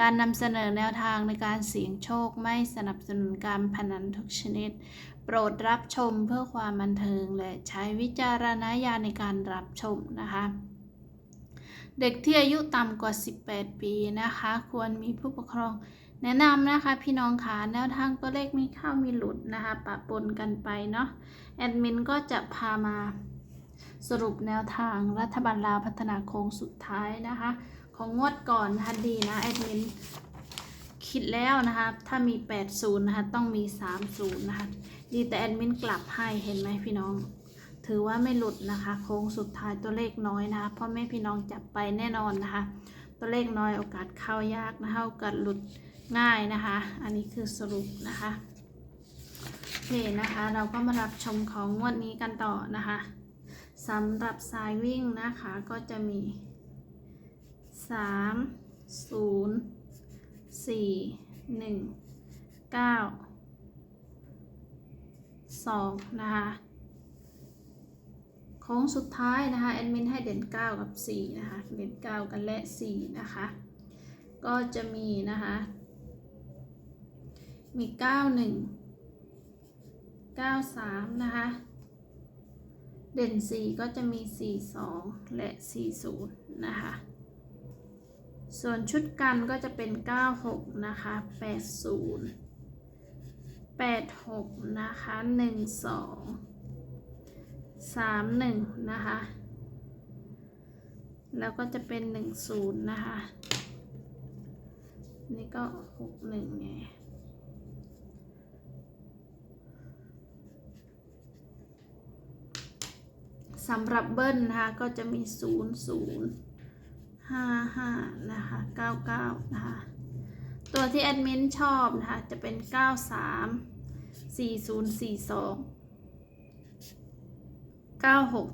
การนำเสนอแนวทางในการเสี่ยงโชคไม่สนับสนุนการพนันทุกชนิด โปรดรับชมเพื่อความบันเทิงและใช้วิจารณญาณในการรับชมนะคะ เด็กที่อายุต่ำกว่า 18 ปีนะคะ ควรมีผู้ปกครองแนะนำนะคะพี่น้องขาแนวทางตัวเลขมีเข้ามีหลุดนะคะปะปนกันไปเนาะแอดมินก็จะพามาสรุปแนวทางรัฐบาลลาวพัฒนาโค้งสุดท้ายนะคะ ของงวดก่อนนะคะดีนะแอดมินคิดแล้วนะคะถ้ามี 80 นะคะ ต้องมี 30 นะคะ ดีแต่แอดมินกลับให้เห็นไหมพี่น้อง ถือว่าไม่หลุดนะคะ โค้งสุดท้ายตัวเลขน้อยนะคะพ่อแม่พี่น้องจับไปแน่นอนนะคะ ตัวเลขน้อยโอกาสเข้ายากนะคะโอกาสหลุดง่ายนะคะ อันนี้คือสรุปนะคะโอเคนะคะ เราก็มารับชมของงวดนี้กันต่อนะคะสำหรับสายวิ่งนะคะก็จะมี สามศูนย์สี่หนึ่งเก้าสองนะคะโค้งสุดท้ายนะคะแอดมินให้เด่น 9 กับ 4 นะคะ เด่น 9 กันและ 4 นะคะ ก็จะมีนะคะ มี 91 93 นะคะ เด่น 4 ก็จะมี 42 และ 40 นะคะ ส่วนชุดกันก็จะเป็น 96 นะคะ 80 86 นะคะ 12 31 นะคะ แล้วก็จะเป็น 10 นะคะ นี่ก็ 61 ไงสำหรับเบิ้ลนะคะ ก็จะมี 0 0 ห้าห้านะคะเก้าเก้านะคะตัวที่แอดมินชอบนะคะจะเป็นเก้าสามสี่ศูนย์สี่สองเก้าหก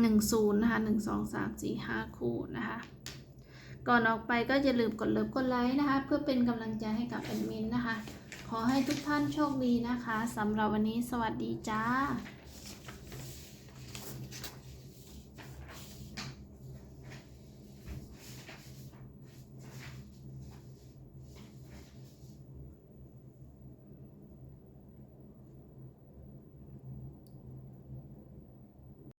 หนึ่งศูนย์นะคะหนึ่งสองสามสี่ห้าคู่นะคะก่อนออกไปก็อย่าลืมกดเลิฟกดไลค์นะคะ เพื่อเป็นกำลังใจให้กับแอดมินนะคะ ขอให้ทุกท่านโชคดีนะคะสำหรับวันนี้สวัสดีจ้า